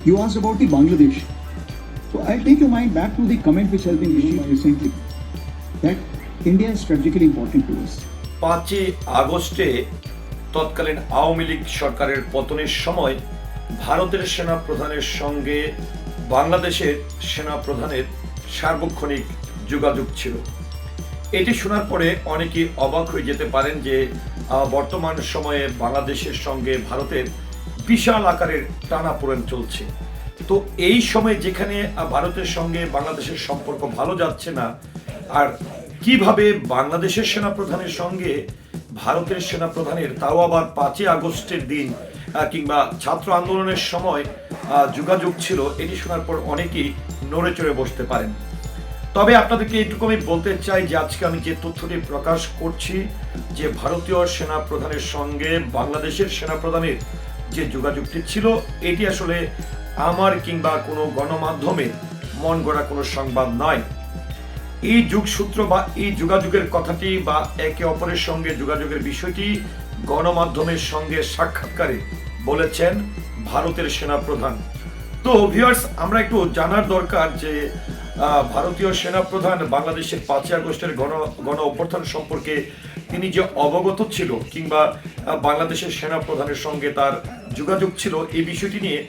You asked about the Bangladesh. So I'll take your mind back to the comment which has been issued recently that India is strategically important to us. পাঁচই আগস্টে তৎকালীন আওয়ামী লীগ সরকারের পতনের সময় ভারতের সেনা প্রধানের সঙ্গে বাংলাদেশের সেনা প্রধানের সার্বক্ষণিক যোগাযোগ ছিল এটি শোনার পরে অনেকেই অবাক হয়ে যেতে পারেন যে বর্তমান সময়ে বাংলাদেশের সঙ্গে ভারতের বিশাল আকারের টানাপোড়েন চলছে। তো এই সময় যেখানে ভারতের সঙ্গে বাংলাদেশের সম্পর্ক ভালো যাচ্ছে না, আর কীভাবে বাংলাদেশের সেনাপ্রধানের সঙ্গে ভারতের সেনাপ্রধানের, তাও আবার পাঁচই আগস্টের দিন কিংবা ছাত্র আন্দোলনের সময় যোগাযোগ ছিল, এটি শোনার পর অনেকেই নড়ে চড়ে বসতে পারেন। তবে আপনাদেরকে এইটুকু আমি বলতে চাই যে আজকে আমি যে তথ্যটি প্রকাশ করছি, যে ভারতীয় সেনা প্রধানের সঙ্গে বাংলাদেশের সেনা প্রধানের যে যোগাযোগটি ছিল, এটি আসলে আমার কিংবা কোনো গণমাধ্যমে মন গড়া কোনো সংবাদ নয়। এই যুগসূত্র বা এই যোগাযোগের কথাটি বা একে অপরের সঙ্গে যোগাযোগের বিষয়টি গণমাধ্যমের সঙ্গে সাক্ষাৎকারে বলেছেন ভারতের সেনা প্রধান তো ভিউয়ার্স আমরা একটু জানার দরকার যে ভারতীয় সেনা প্রধান বাংলাদেশের পাঁচই আগস্টের গণ গণ অভ্যর্থন সম্পর্কে তিনি যে অবগত ছিল কিংবা বাংলাদেশের সেনা প্রধানের সঙ্গে তার যোগাযোগ ছিল, এই বিষয়টি নিয়ে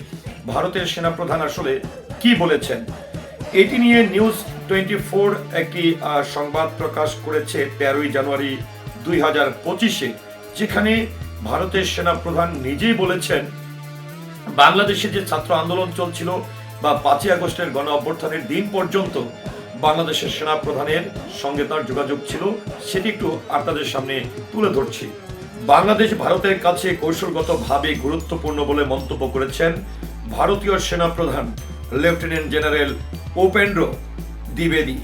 ভারতের সেনা প্রধান আসলে কি বলেছেন? এটি নিয়ে নিউজ টোয়েন্টি ফোর একটি সংবাদ প্রকাশ করেছে তেরোই জানুয়ারি দুই হাজার পঁচিশে, যেখানে ভারতের সেনা প্রধান নিজেই বলেছেন, বাংলাদেশে যে ছাত্র আন্দোলন চলছিল বা পাঁচই আগস্টের গণ অভ্যর্থনের দিন পর্যন্ত বাংলাদেশের সেনা প্রধানের সঙ্গে তার যোগাযোগ ছিল, সেটি একটু আপনাদের সামনে তুলে ধরছি। বাংলাদেশ ভারতের কাছে কৌশলগতভাবে গুরুত্বপূর্ণ বলে মন্তব্য করেছেন ভারতীয় সেনা প্রধান লেফটেন্যান্ট জেনারেল উপেন্দ্র দ্বিবেদী।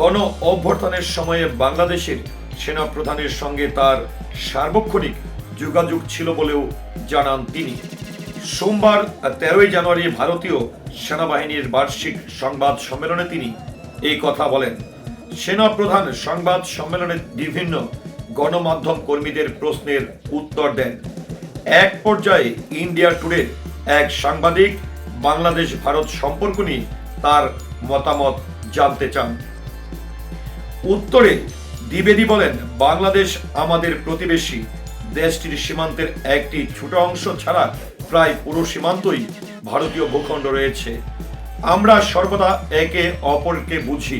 গণ অভ্যর্থনের সময়ে বাংলাদেশের সেনা প্রধানের সঙ্গে তার সার্বক্ষণিক যোগাযোগ ছিল বলেও জানান তিনি। সোমবার তেরোই জানুয়ারি ভারতীয় সেনাবাহিনীর বার্ষিক সংবাদ সম্মেলনে তিনি এই কথা বলেন। সেনা প্রধান সংবাদ সম্মেলনে বিভিন্ন গণমাধ্যম কর্মীদের প্রশ্নের উত্তর দেন। এক পর্যায়ে ইন্ডিয়া টুডের এক সাংবাদিক বাংলাদেশ ভারত সম্পর্ক নিয়ে তার মতামত জানতে চান। উত্তরে দ্বিবেদী বলেন, বাংলাদেশ আমাদের প্রতিবেশী। দেশটির সীমান্তের একটি ছোট অংশ ছাড়া প্রায় পুরো সীমান্তই ভারতীয় ভূখণ্ড রয়েছে। আমরা সর্বদা একে অপরকে বুঝি।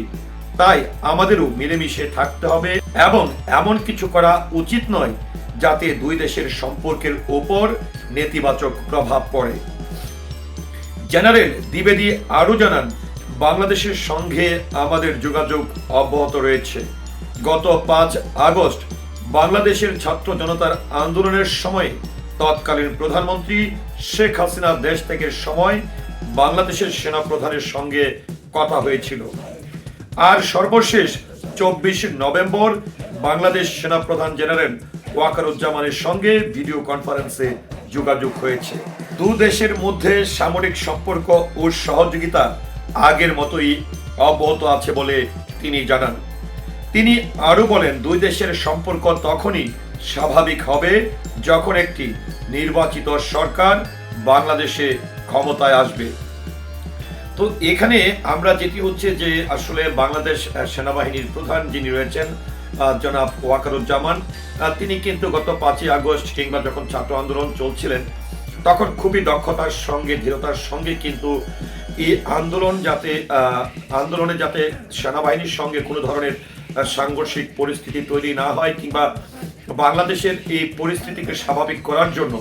তাই আমাদেরও মিলেমিশে থাকতে হবে এবং এমন কিছু করা উচিত নয় যাতে দুই দেশের সম্পর্কের ওপর নেতিবাচক প্রভাব পড়ে। জেনারেল দ্বিবেদী আরও জানান, বাংলাদেশের সঙ্গে আমাদের যোগাযোগ অব্যাহত রয়েছে। গত পাঁচ আগস্ট বাংলাদেশের ছাত্র জনতার আন্দোলনের সময় তৎকালীন প্রধানমন্ত্রী শেখ হাসিনা দেশ থেকে সময় বাংলাদেশের সেনা প্রধানের সঙ্গে কথা হয়েছিল। আর সর্বশেষ চব্বিশ নভেম্বর বাংলাদেশ সেনাপ্রধান জেনারেল ওয়াকারুজ্জামানের সঙ্গে ভিডিও কনফারেন্সে যোগাযোগ হয়েছে। দু দেশের মধ্যে সামরিক সম্পর্ক ও সহযোগিতা আগের মতোই অব্যাহত আছে বলে তিনি জানান। তিনি আরও বলেন, দুই দেশের সম্পর্ক তখনই স্বাভাবিক হবে যখন একটি নির্বাচিত সরকার বাংলাদেশে ক্ষমতায় আসবে। তো এখানে আমরা যেটি হচ্ছে যে আসলে বাংলাদেশ সেনাবাহিনীর প্রধান যিনি রয়েছেন জনাব ওয়াকারুজ্জামান তিনি কিন্তু গত পাঁচই আগস্ট কিংবা যখন ছাত্র আন্দোলন চলছিলেন, তখন খুবই দক্ষতার সঙ্গে, দৃঢ়তার সঙ্গে কিন্তু এই আন্দোলন যাতে আন্দোলনে যাতে সেনাবাহিনীর সঙ্গে কোনো ধরনের সাংঘর্ষিক পরিস্থিতি তৈরি না হয় কিংবা বাংলাদেশের এই পরিস্থিতিকে স্বাভাবিক করার জন্য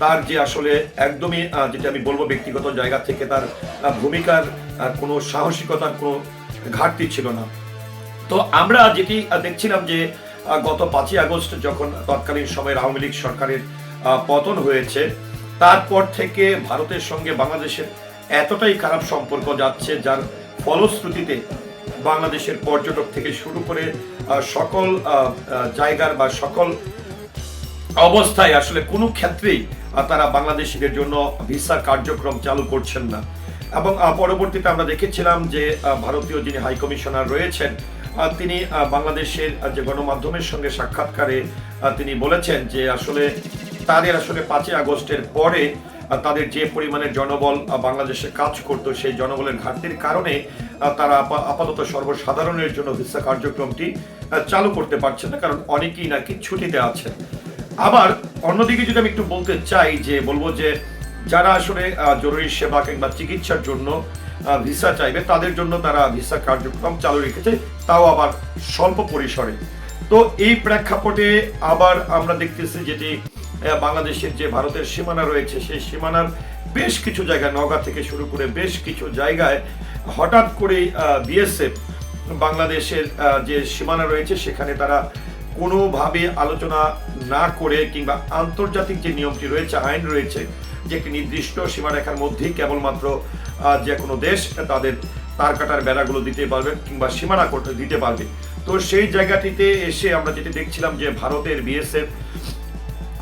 তার যে আসলে একদমই যেটা আমি বলব ব্যক্তিগত জায়গা থেকে তার ভূমিকার কোনো সাহসিকতার কোনো ঘাটতি ছিল না। তো আমরা যেটি দেখছিলাম যে গত পাঁচই আগস্ট যখন তৎকালীন সময়ের আওয়ামী লীগ সরকারের পতন হয়েছে, তারপর থেকে ভারতের সঙ্গে বাংলাদেশের এতটাই খারাপ সম্পর্ক যাচ্ছে, যার ফলশ্রুতিতে বাংলাদেশের পর্যটক থেকে শুরু করে সকল জায়গার বা সকল অবস্থায় আসলে কোনো ক্ষেত্রেই তারা বাংলাদেশিদের জন্য ভিসা কার্যক্রম চালু করছেন না। এবং পরবর্তীতে আমরা দেখেছিলাম যে ভারতীয় যিনি হাই কমিশনার রয়েছেন তিনি বাংলাদেশের যে গণমাধ্যমের সঙ্গে সাক্ষাৎকারে তিনি বলেছেন যে আসলে তাদের আসলে পাঁচই আগস্টের পরে তাদের যে পরিমাণের জনবল বাংলাদেশে কাজ করতো, সেই জনবলের ঘাটতির কারণে তারা আপা- আপাতত সর্বসাধারণের জন্য ভিসা কার্যক্রমটি চালু করতে পারছে না। কারণ অনেকেই নাকি ছুটিতে আছেন। আবার অন্যদিকে যদি আমি একটু বলতে চাই যে বলব যে যারা আসলে জরুরি সেবা কিংবা চিকিৎসার জন্য ভিসা চাইবে, তাদের জন্য তারা ভিসা কার্যক্রম চালু রেখেছে, তাও আবার স্বল্প পরিসরে। তো এই প্রেক্ষাপটে আবার আমরা দেখতেছি যেটি বাংলাদেশের যে ভারতের সীমানা রয়েছে, সেই সীমানার বেশ কিছু জায়গায়, নওগাঁ থেকে শুরু করে বেশ কিছু জায়গায় হঠাৎ করে বিএসএফ বাংলাদেশের যে সীমানা রয়েছে, সেখানে তারা কোনোভাবে আলোচনা না করে কিংবা আন্তর্জাতিক যে নিয়মটি রয়েছে, আইন রয়েছে, যে একটি নির্দিষ্ট সীমারেখার মধ্যেই কেবলমাত্র যে কোনো দেশ তাদের তার কাটার বেড়াগুলো দিতে পারবে কিংবা সীমানা করতে দিতে পারবে। তো সেই জায়গাটিতে এসে আমরা যেটি দেখছিলাম যে ভারতের বিএসএফ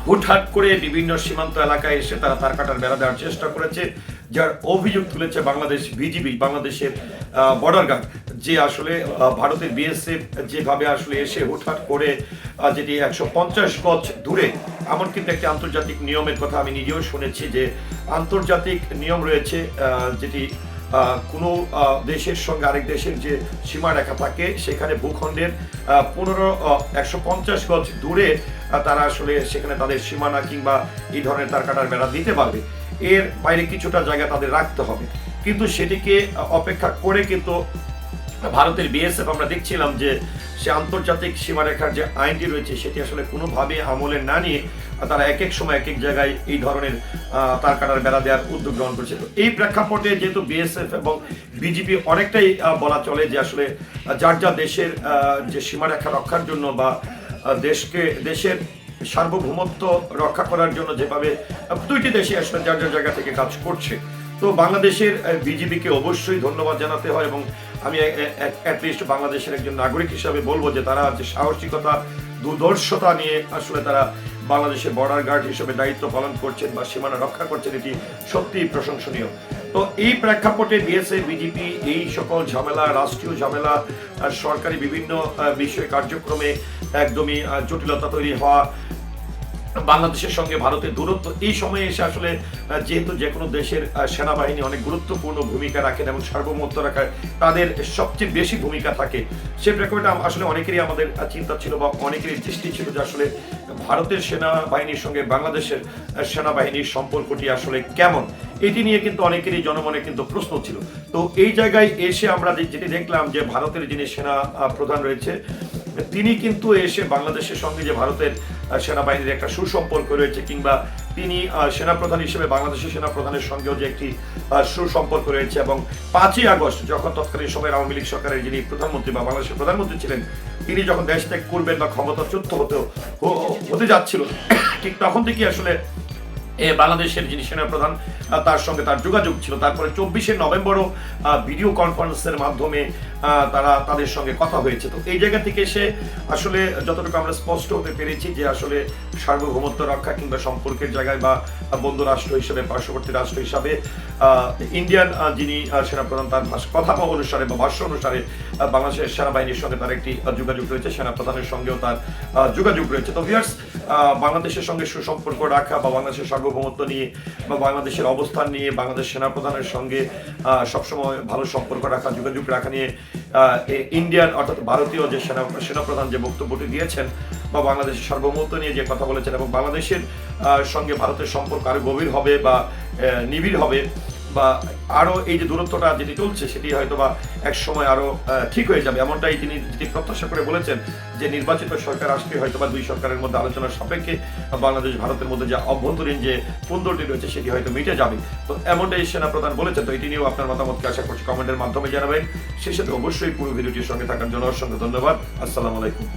হুটহাট করে বিভিন্ন সীমান্ত এলাকায় এসে তারা তার কাটার বেড়া দেওয়ার চেষ্টা করেছে, যার অভিযোগ তুলেছে বাংলাদেশ বিজিবি বাংলাদেশের বর্ডার গার্ড যে আসলে ভারতের বিএসএফ যেভাবে আসলে এসে হুটহাট করে যেটি একশো পঞ্চাশ গজ দূরে, এমন কিন্তু একটি আন্তর্জাতিক নিয়মের কথা আমি নিজেও শুনেছি যে আন্তর্জাতিক নিয়ম রয়েছে যেটি কোনো দেশের সঙ্গে আরেক দেশের যে সীমারেখা থাকে, সেখানে ভূখণ্ডের পনেরো একশো পঞ্চাশ গজ দূরে তারা আসলে সেখানে তাদের সীমানা কিংবা এই ধরনের তার কাটার বেড়া দিতে পারবে। এর বাইরে কিছুটা জায়গা তাদের রাখতে হবে। কিন্তু সেটিকে অপেক্ষা করে কিন্তু ভারতের বিএসএফ, আমরা দেখছিলাম যে সে আন্তর্জাতিক সীমারেখার যে আইনটি রয়েছে, সেটি আসলে কোনোভাবে আমলে না নিয়ে তারা এক এক সময় এক এক জায়গায় এই ধরনের তার কাটার বেড়া দেওয়ার উদ্যোগ গ্রহণ করেছে। তো এই প্রেক্ষাপটে যেহেতু বিএসএফ এবং বিজেপি অনেকটাই বলা চলে যে আসলে যার যা দেশের যে সীমারেখা রক্ষার জন্য বা দেশকে, দেশের সার্বভৌমত্ব রক্ষা করার জন্য যেভাবে দুইটি দেশে আসলে যার যার জায়গা থেকে কাজ করছে। তো বাংলাদেশের বিজেপিকে অবশ্যই ধন্যবাদ জানাতে হয় এবং আমি অ্যাটলিস্ট বাংলাদেশের একজন নাগরিক হিসাবে বলব যে তারা যে সাহসিকতা দুর্দর্শতা নিয়ে আসলে তারা বাংলাদেশের বর্ডার গার্ড হিসেবে দায়িত্ব পালন করছেন বা সীমানা রক্ষা করছেন এটি সত্যিই প্রশংসনীয়। তো এই প্রেক্ষাপটে বিএসএ বিজেপি এই সকল ঝামেলা, রাষ্ট্রীয় ঝামেলা সরকারি বিভিন্ন বিষয় কার্যক্রমে একদমই জটিলতা তৈরি হওয়া বাংলাদেশের সঙ্গে ভারতের দূরত্ব এই সময়ে এসে আসলে যেহেতু যে কোনো দেশের সেনাবাহিনী অনেক গুরুত্বপূর্ণ ভূমিকা রাখেন এবং সার্বভৌমত্ব রাখার তাদের সবচেয়ে বেশি ভূমিকা থাকে। সে প্রেক্ষাপটে আসলে অনেকেরই আমাদের চিন্তা ছিল বা অনেকেরই দৃষ্টি ছিল যে আসলে ভারতের সেনাবাহিনীর সঙ্গে বাংলাদেশের সেনাবাহিনীর সম্পর্কটি আসলে কেমন? এটি নিয়ে কিন্তু অনেকেরই জনমনে কিন্তু প্রশ্ন ছিল। তো এই জায়গায় এসে আমরা যেটি দেখলাম যে ভারতের যিনি সেনা প্রধান রয়েছে, তিনি কিন্তু এসে বাংলাদেশের সঙ্গে যে ভারতের সেনাবাহিনীর একটা সুসম্পর্ক রয়েছে, কিংবা তিনি সেনাপ্রধান হিসেবে বাংলাদেশের সেনাপ্রধানের সঙ্গেও যে একটি সুসম্পর্ক রয়েছে এবং পাঁচই আগস্ট যখন তৎকালীন সময়ের আওয়ামী লীগ সরকারের যিনি প্রধানমন্ত্রী বা বাংলাদেশের প্রধানমন্ত্রী ছিলেন, তিনি যখন দেশ ত্যাগ করবেন বা ক্ষমতাচ্যুত হতে হতে যাচ্ছিল, ঠিক তখন থেকে আসলে বাংলাদেশের যিনি সেনাপ্রধান তার সঙ্গে তার যোগাযোগ ছিল। তারপরে চব্বিশে নভেম্বরও ভিডিও কনফারেন্সের মাধ্যমে তারা তাদের সঙ্গে কথা হয়েছে। তো এই জায়গা থেকে এসে আসলে যতটুকু আমরা স্পষ্ট হতে পেরেছি যে আসলে সার্বভৌমত্ব রক্ষা কিংবা সম্পর্কের জায়গায় বা বন্ধু রাষ্ট্র হিসেবে, পার্শ্ববর্তী রাষ্ট্র হিসাবে ইন্ডিয়ান যিনি সেনাপ্রধান, তার কথা অনুসারে বা ভাষ্য অনুসারে বাংলাদেশের সেনাবাহিনীর সঙ্গে তার একটি যোগাযোগ রয়েছে। সেনাপ্রধানের সঙ্গেও তার যোগাযোগ রয়েছে। তো ভিয়ার্স বাংলাদেশের সঙ্গে সুসম্পর্ক রাখা বা বাংলাদেশের সার্বভৌমত্ব নিয়ে বা বাংলাদেশের অবস্থান নিয়ে বাংলাদেশ সেনাপ্রধানের সঙ্গে সবসময় ভালো সম্পর্ক রাখা, যোগাযোগ রাখা নিয়ে ইন্ডিয়ান অর্থাৎ ভারতীয় যে সেনা, সেনাপ্রধান যে বক্তব্যটি দিয়েছেন বা বাংলাদেশের সার্বভৌমত্ব নিয়ে যে কথা বলেছেন এবং বাংলাদেশের সঙ্গে ভারতের সম্পর্ক আরও গভীর হবে বা নিবিড় হবে বা আরও এই যে দূরত্বটা যেটি চলছে সেটি হয়তো বা এক সময় আরও ঠিক হয়ে যাবে। এমনটাই তিনি যেটি প্রত্যাশা করে বলেছেন যে নির্বাচিত সরকার আসলে হয়তো বা দুই সরকারের মধ্যে আলোচনার সাপেক্ষে বাংলাদেশ, ভারতের মধ্যে যে অভ্যন্তরীণ যে কুন্দরটি রয়েছে, সেটি হয়তো মিটে যাবে। তো এমনটাই সেনাপ্রধান বলেছেন। তো এটি নিয়েও আপনার মতামতকে আশা করছি কমেন্টের মাধ্যমে জানাবেন। সেই সাথে অবশ্যই পুরো ভিডিওটির সঙ্গে থাকার জন্য অসংখ্য ধন্যবাদ। আসসালামু আলাইকুম।